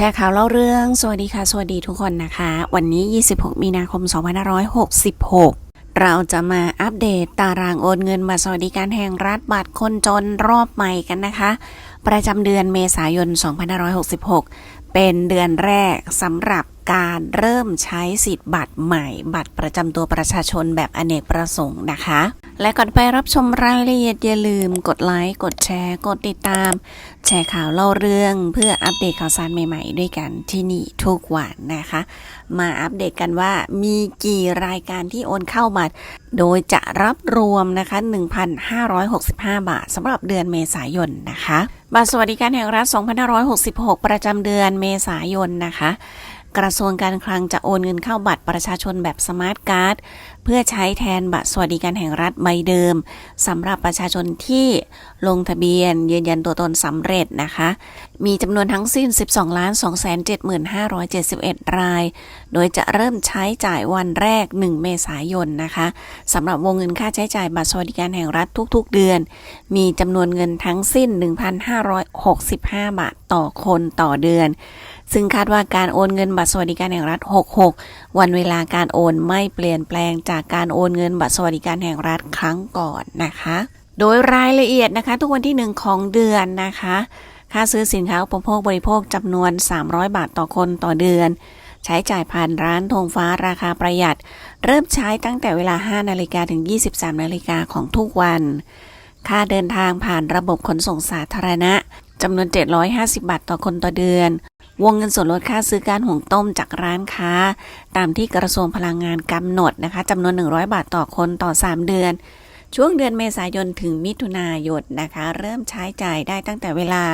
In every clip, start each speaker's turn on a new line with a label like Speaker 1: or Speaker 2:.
Speaker 1: แชร์ข่าวเล่าเรื่อง สวัสดีค่ะ สวัสดีทุกคนนะคะ วันนี้ 26 มีนาคม 2566 เราจะมาอัปเดตตารางโอนเงินบัตรสวัสดิการแห่งรัฐบัตรคนจนรอบใหม่กันนะคะ ประจำเดือนเมษายน 2566 เป็นเดือนแรกสำหรับ การเริ่มใช้สิทธิ์บัตรใหม่ บัตรประจำตัวประชาชนแบบอเนกประสงค์นะคะ และก่อนไปรับชมรายละเอียดอย่าลืม กดไลค์กดแชร์ กดติดตาม แชร์ข่าวเล่าเรื่อง เพื่ออัปเดตข่าวสารใหม่ๆ ด้วยกันที่นี่ทุกวันนะคะ มาอัปเดตกันว่ามีกี่รายการที่โอนเข้าบัตร โดยจะรับรวมนะคะ 1,565 บาทสำหรับเดือนเมษายนนะคะบัตรสวัสดิการแห่งรัฐ 2566 ประจำเดือนเมษายนนะคะ กระทรวงการคลังจะโอนเงินเข้าบัตรประชาชนแบบสมาร์ทการ์ดเพื่อใช้แทนบัตรสวัสดิการแห่งรัฐใบเดิมสำหรับประชาชนที่ลงทะเบียนยืนยันตัวตนสำเร็จนะคะ มีจำนวนทั้งสิ้น 12ล้าน275,71 ราย โดยจะเริ่มใช้จ่ายวันแรก 1 เมษายนนะคะสำหรับวงเงินค่าใช้จ่ายบัตรสวัสดิการแห่งรัฐทุกๆ เดือน มีจำนวนเงินทั้งสิ้น 1,565 บาทต่อคนต่อเดือน ซึ่งคาดว่าการโอนเงินบัตรสวัสดิการแห่งรัฐ 66 วันเวลาการโอนไม่เปลี่ยนแปลงจากการโอนเงินบัตรสวัสดิการแห่งรัฐครั้งก่อนนะคะ โดยรายละเอียดนะคะ ทุกวันที่ 1 ของเดือนนะคะ ค่าซื้อสินค้าอุปโภคบริโภคจำนวน 300 บาทต่อคนต่อเดือนใช้จ่ายผ่านร้านธงฟ้าราคาประหยัด เริ่มใช้ตั้งแต่เวลา 5 นาฬิกาถึง 23 นาฬิกาของทุกวัน ค่าเดินทางผ่านระบบขนส่งสาธารณะ จำนวน 750 บาทต่อคนต่อเดือน วงเงินส่วนลดค่าซื้อการหุงต้มจากร้านค้า ตามที่กระทรวงพลังงานกำหนดนะคะจำนวน 100 บาทต่อคนต่อ 3 เดือน ช่วงเดือนเมษายนถึงมิถุนายนนะคะ เริ่มใช้จ่ายได้ตั้งแต่เวลา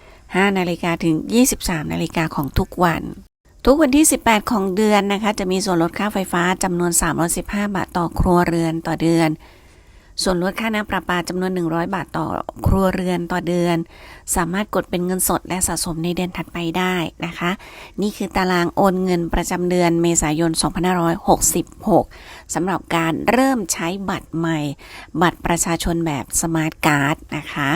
Speaker 1: 5 นาฬิกาถึง 23 นาฬิกาของทุกวัน ทุกวันที่ 18 ของเดือนนะคะ จะมีส่วนลดค่าไฟฟ้าจำนวน 315 บาทต่อครัวเรือนต่อเดือน ส่วนลดค่าน้ำประปาจำนวน 100 บาทต่อครัวเรือนต่อเดือน สามารถกดเป็นเงินสดและสะสมในเดือนถัดไปได้นะคะ นี่คือตารางโอนเงินประจำเดือนเมษายน 2566สำหรับการเริ่มใช้บัตรใหม่ บัตรประชาชนแบบสมาร์ทการ์ดนะคะ